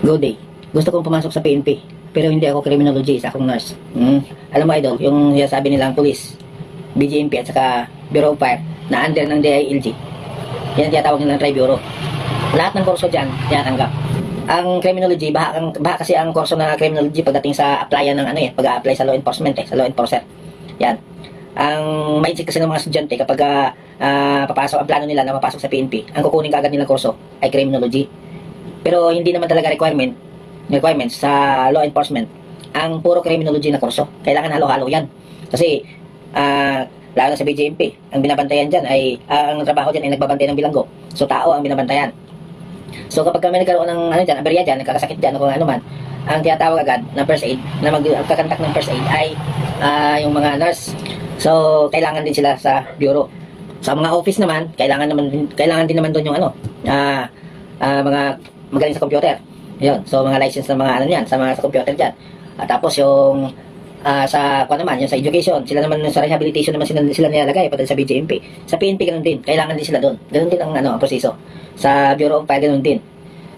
Good day. Gusto kong pumasok sa PNP. Pero hindi ako criminology, isa akong nurse. Hmm. Alam mo, idol, yung sabi nilang police, BGMP at saka Bureau of Fire na under ng DILG. Yan ang tinatawag nilang tri-bureau. Lahat ng kurso dyan, tinatanggap. Ang criminology, baha, ang, baha kasi ang kurso na criminology pagdating sa applyan ng ano eh, pag-a-apply sa law enforcement eh, sa law enforcer. Yan. Ang mindset kasi ng mga estudyante kapag ah, papasok, ang plano nila na mapasok sa PNP, ang kukunin kagad nilang kurso ay criminology. Pero hindi naman talaga requirement requirements sa law enforcement ang puro criminology na kurso. Kailangan halo-halo yan. Kasi, ah, lalo sa BJMP, ang binabantayan dyan ay, ah, ang trabaho dyan ay nagbabantay ng bilanggo. So, tao ang binabantayan. So, kapag kami nagkaroon ng, ano dyan, aberya dyan, nagkakasakit dyan, o kung ano man, ang tinatawag agad na first aid, na magkakantak ng first aid ay ah, yung mga nurse. So, kailangan din sila sa bureau. Sa mga office naman, kailangan naman kailangan din naman doon yung ano, ah, ah, mga magaling sa computer. Yun. So, mga license ng mga ano yan, sa mga sa computer dyan. At tapos yung ah, sa kung naman, yung sa education, sila naman sa rehabilitation naman sila, sila nilalagay pati sa BJMP. Sa PNP ganun din, kailangan din sila doon. Ganun din ang ano, ang proseso. Sa Bureau of Fire ganun din.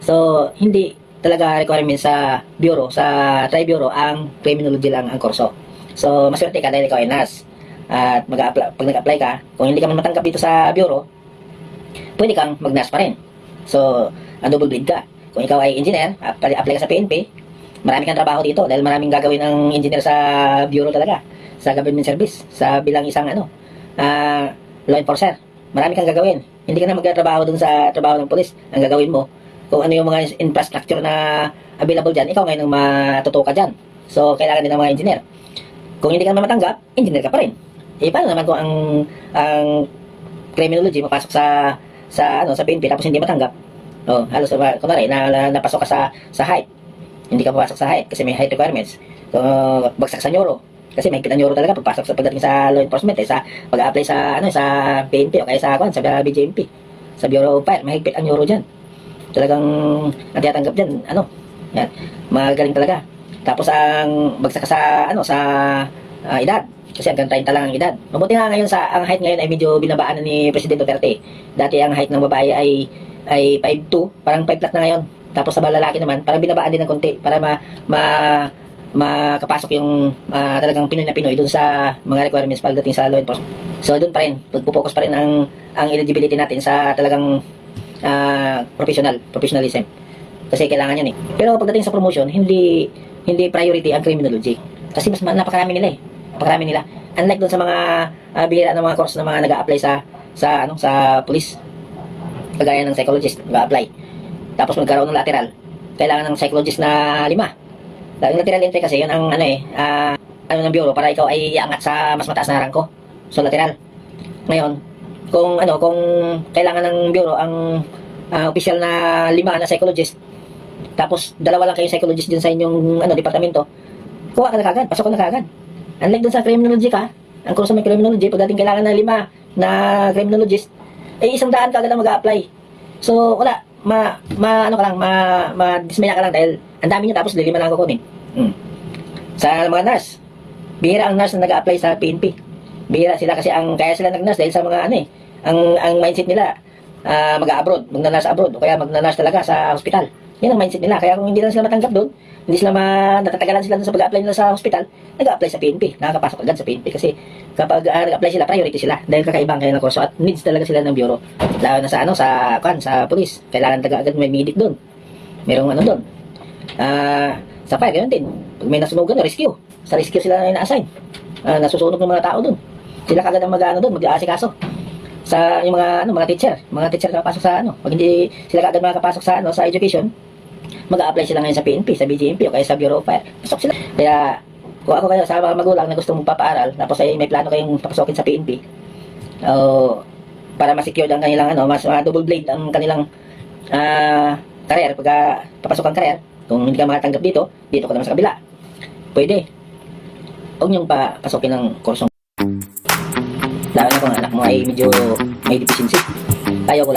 So, hindi talaga requirement sa bureau, sa tri-bureau, ang criminology lang ang kurso. So, maswerte ka dahil ikaw ay nurse. At mag pag nag-apply ka, kung hindi ka man matanggap dito sa bureau, pwede kang mag-nurse pa rin. So, double bleed ka. Kung ikaw ay engineer, apply, ka sa PNP, marami kang trabaho dito dahil maraming gagawin ng engineer sa bureau talaga, sa government service, sa bilang isang ano, ah, law enforcer. Marami kang gagawin. Hindi ka na magtatrabaho dun sa trabaho ng polis. Ang gagawin mo, kung ano yung mga infrastructure na available dyan, ikaw ngayon ang matuto ka dyan. So, kailangan din ng mga engineer. Kung hindi ka naman matanggap, engineer ka pa rin. Eh, paano naman kung ang, ang criminology mapasok sa sa ano sa PNP tapos hindi matanggap. Oh halos uh, kunwari na, na napasok ka sa sa height. Hindi ka papasok sa height kasi may height requirements. Uh, bagsak sa neuro. Kasi may ang neuro talaga pagpasok sa pagdating sa law enforcement eh, sa pag-apply sa ano sa PNP o kaya sa kwan sa BJMP sa Bureau of Fire. Mahigpit ang neuro diyan talagang ang tinatanggap diyan ano yan. Magaling talaga. Tapos ang bagsak sa ano sa ah, edad kasi hanggang 30 lang ang edad. Mabuti nga ngayon sa ang height ngayon ay medyo binabaan na ni Presidente Duterte. Dati ang height ng babae ay ay 5'2", parang 5 flat na ngayon. Tapos sa lalaki naman, parang binabaan din ng konti para ma, ma makapasok yung ah, talagang Pinoy na Pinoy dun sa mga requirements pagdating sa law enforcement. So doon pa rin, pagpo-focus pa rin ang ang eligibility natin sa talagang ah, professional, professionalism. Kasi kailangan yan eh. Pero pagdating sa promotion, hindi hindi priority ang criminology. Kasi mas ma- napakarami nila eh. Napakarami nila. Unlike doon sa mga uh, bihira ng mga course na mga nag-a-apply sa sa ano sa police. Kagaya ng psychologist, nag-a-apply. Tapos magkaroon ng lateral. Kailangan ng psychologist na lima. Yung lateral entry kasi yun ang ano eh, ah, ano ng bureau para ikaw ay iangat sa mas mataas na rangko. So lateral. Ngayon, kung ano, kung kailangan ng bureau ang ah, official na lima na psychologist, tapos dalawa lang kayong psychologist din sa inyong ano departamento, kuha ka na kagad, pasok ka na kagad. Unlike dun sa criminology ka, ang kurso may criminology, pagdating kailangan ng lima na criminologist, eh isang daan ka agad ang mag-apply. So, wala, ma, ma, ano ka lang, ma, ma, dismaya ka lang dahil ang dami niyo tapos lima lang ako kunin. Hmm. Sa mga nurse, bihira ang nurse na nag-apply sa PNP. Bihira sila kasi ang, kaya sila nag-nurse dahil sa mga ano eh, ang, ang mindset nila, ah, mag-abroad, magna-nurse abroad, o kaya magna-nurse talaga sa hospital. Yan ang mindset nila. Kaya kung hindi lang sila matanggap doon, hindi sila ma natatagalan sila sa pag-apply nila sa hospital, nag-apply sa PNP. Nakakapasok agad sa PNP kasi kapag ah, nag-apply sila, priority sila dahil kakaibang kaya ng kurso at needs talaga sila ng bureau. Lalo na sa ano, sa kan, sa police. Kailangan talaga agad may medic doon. Merong ano doon. Ah, sa fire, ganun din. Pag may nasunugan, rescue. Sa rescue sila na ina-assign. Ah, nasusunog ng mga tao doon. Sila kagad ang mag-ano doon, mag-aasikaso sa yung mga ano mga teacher, mga teacher na kapasok sa ano. Pag hindi sila kagad makakapasok sa ano sa education, mag-a-apply sila ngayon sa PNP, sa BGMP o kaya sa Bureau of Fire. Pasok sila. Kaya kung ako kayo sa mga magulang na gusto mong papaaral, tapos ay may plano kayong papasokin sa PNP, o para ma-secure ang kanilang ano, mas uh, double blade ang kanilang ah career pagka papasok ang career, kung hindi ka makatanggap dito, dito ka naman sa kabila. Pwede. Huwag niyong papasokin ng kursong lalo na kung anak mo ay medyo may deficiency. Ayaw ko lang.